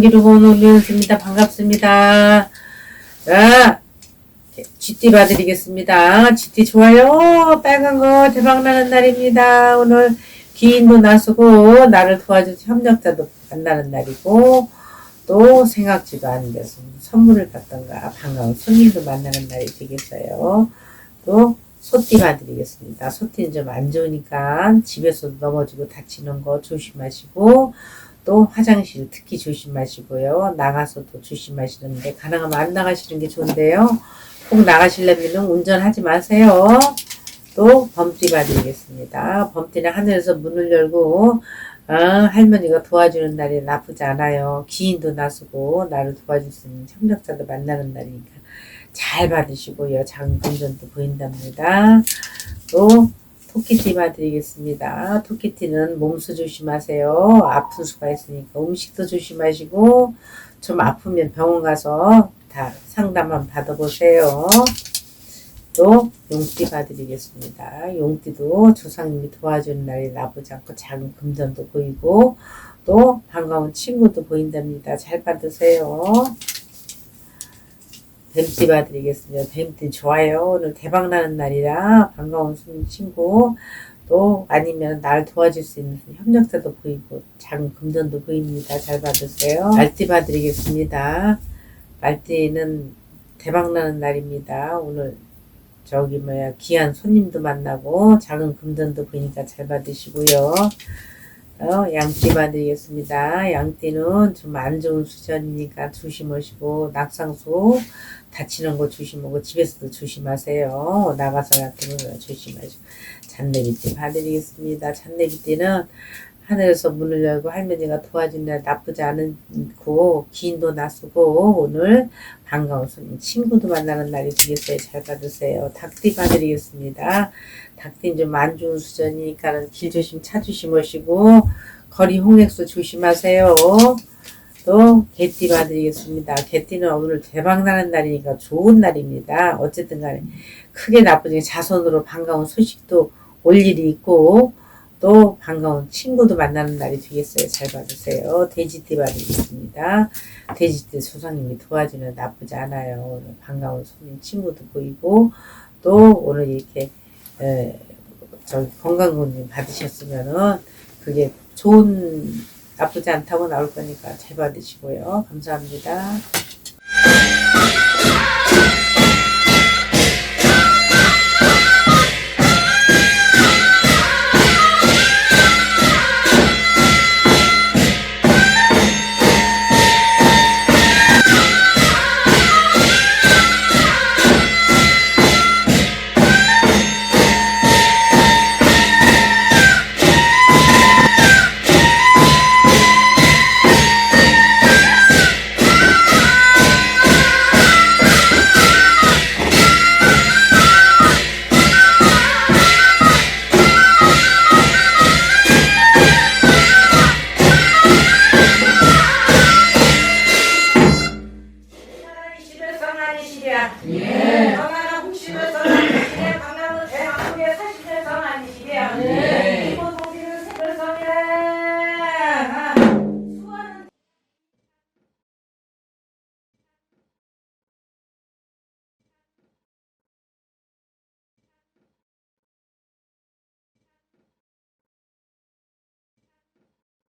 기르고 올렸습니다. 반갑습니다. 자, GT 봐드리겠습니다. GT 좋아요. 빨간 거 대박나는 날입니다. 오늘 기인도 나서고 나를 도와줄 협력자도 만나는 날이고 또 생각지도 않은 데서 선물을 받던가 반가운 손님도 만나는 날이 되겠어요. 또 소띠 봐드리겠습니다. 소띠는 좀 안 좋으니까 집에서도 넘어지고 다치는 거 조심하시고 또 화장실 특히 조심하시고요. 나가서도 조심하시는데 가능하면 안 나가시는 게 좋은데요. 꼭 나가시려면 운전하지 마세요. 또 범띠 봐드리겠습니다. 범띠는 하늘에서 문을 열고 어, 할머니가 도와주는 날이 나쁘지 않아요. 기인도 나서고 나를 도와줄 수 있는 협력자도 만나는 날이니까 잘 받으시고요. 금전도 보인답니다. 또 토끼띠 봐드리겠습니다. 토끼띠는 몸수 조심하세요. 아픈 수가 있으니까 음식도 조심하시고 좀 아프면 병원 가서 다 상담만 받아보세요. 또 용띠 봐드리겠습니다. 용띠도 조상님이 도와주는 날이 나쁘지 않고 작은 금전도 보이고 또 반가운 친구도 보인답니다. 잘 받으세요. 뱀띠 봐드리겠습니다. 뱀띠 좋아요. 오늘 대박 나는 날이라 반가운 손 친구 또 아니면 날 도와줄 수 있는 협력자도 보이고 작은 금전도 보입니다. 잘 받으세요. 말띠 봐드리겠습니다. 말띠는 대박 나는 날입니다. 오늘 저기 뭐야 귀한 손님도 만나고 작은 금전도 보이니까 잘 받으시고요. 어, 양띠 봐드리겠습니다. 양띠는 좀 안 좋은 수전이니까 조심하시고 낙상수 다치는 거 조심하고 집에서도 조심하세요. 나가서 같은 거 조심하시고 잔내비띠 봐드리겠습니다. 잔내비띠는 하늘에서 문을 열고 할머니가 도와준 날 나쁘지 않고 기인도 나서고 오늘 반가운 손님 친구도 만나는 날이 되겠어요. 잘 받으세요. 닭띠 봐드리겠습니다. 닭띠는 좀안 좋은 수전이니까는 길 조심 차 조심하시고 거리 홍액수 조심하세요. 또 개띠 봐드리겠습니다. 개띠는 오늘 대박 나는 날이니까 좋은 날입니다. 어쨌든 간에 크게 나쁘지 자손으로 반가운 소식도 올 일이 있고 또 반가운 친구도 만나는 날이 되겠어요. 잘 받으세요. 돼지띠 받으겠습니다. 돼지띠 소장님이 도와주는 나쁘지 않아요. 반가운 손님 친구도 보이고 또 오늘 이렇게 에, 저기 건강검진 받으셨으면은 그게 좋은 나쁘지 않다고 나올 거니까 잘 받으시고요. 감사합니다. Yeah.